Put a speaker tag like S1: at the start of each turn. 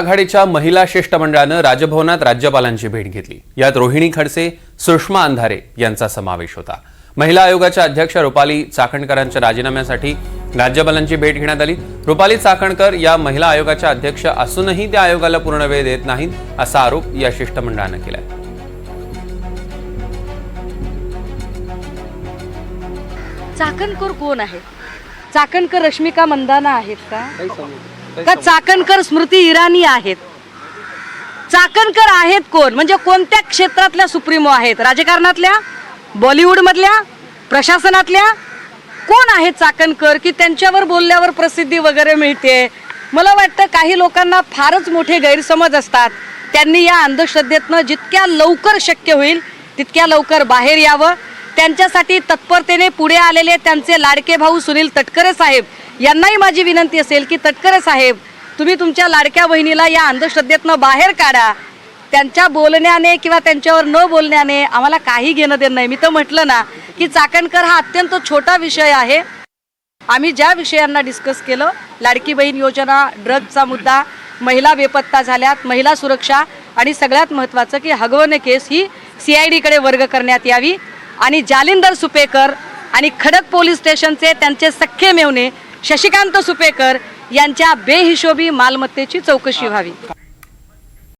S1: आघाडीच्या महिला शिष्टमंडळानं राजभवनात राज्यपालांची भेट घेतली. यात रोहिणी खडसे सुषमा अंधारे यांचा समावेश होता. महिला आयोगाच्या अध्यक्ष रुपाली चाकणकरांच्या राजीनाम्यासाठी राज्यपालांची भेट घेण्यात आली. रुपाली चाकणकर या महिला आयोगाच्या अध्यक्ष असूनही त्या आयोगाला पूर्ण वेळ देत नाहीत असा आरोप या शिष्टमंडळानं केलाय.
S2: चाकणकर कोण आहे चाकणकर रश्मिका मंदाना आहेत का? का चाकणकर स्मृती इराणी आहेत? चाकणकर आहेत कोण? म्हणजे कोणत्या क्षेत्रातल्या सुप्रीमो आहेत? राजकारणातल्या? बॉलिवूडमधल्या? प्रशासनातल्या? कोण आहेत चाकणकर की त्यांच्यावर बोलल्यावर प्रसिद्धी वगैरे मिळते? मला वाटतं काही लोकांना फारच मोठे गैरसमज असतात. त्यांनी या अंधश्रद्धेतनं जितक्या लवकर शक्य होईल तितक्या लवकर बाहेर यावं. त्यांच्यासाठी तत्परतेने पुढे आलेले त्यांचे लाडके भाऊ सुनील तटकरे साहेब यांनाही माझी विनंती असेल की तटकरे साहेब तुम्ही तुमच्या लाडक्या बहिणीला या अंधश्रद्धेतनं बाहेर काढा. त्यांच्या बोलण्याने किंवा त्यांच्यावर न बोलण्याने आम्हाला काही घेणं देणं नाही. मी तर म्हटलं ना की चाकणकर हा अत्यंत छोटा विषय आहे. आम्ही ज्या विषयांना डिस्कस केलं लाडकी बहीण योजना ड्रग्जचा मुद्दा महिला बेपत्ता झाल्यात महिला सुरक्षा आणि सगळ्यात महत्त्वाचं की हगवणे केस ही सी आय डीकडे वर्ग करण्यात यावी. आणि जालिंदर सुपेकर आणि खडक पोलीस स्टेशनचे त्यांचे सख्खे मेवणे शशिकांत सुपेकर यांच्या बेहिशोबी मालमत्तेची चौकशी व्हावी.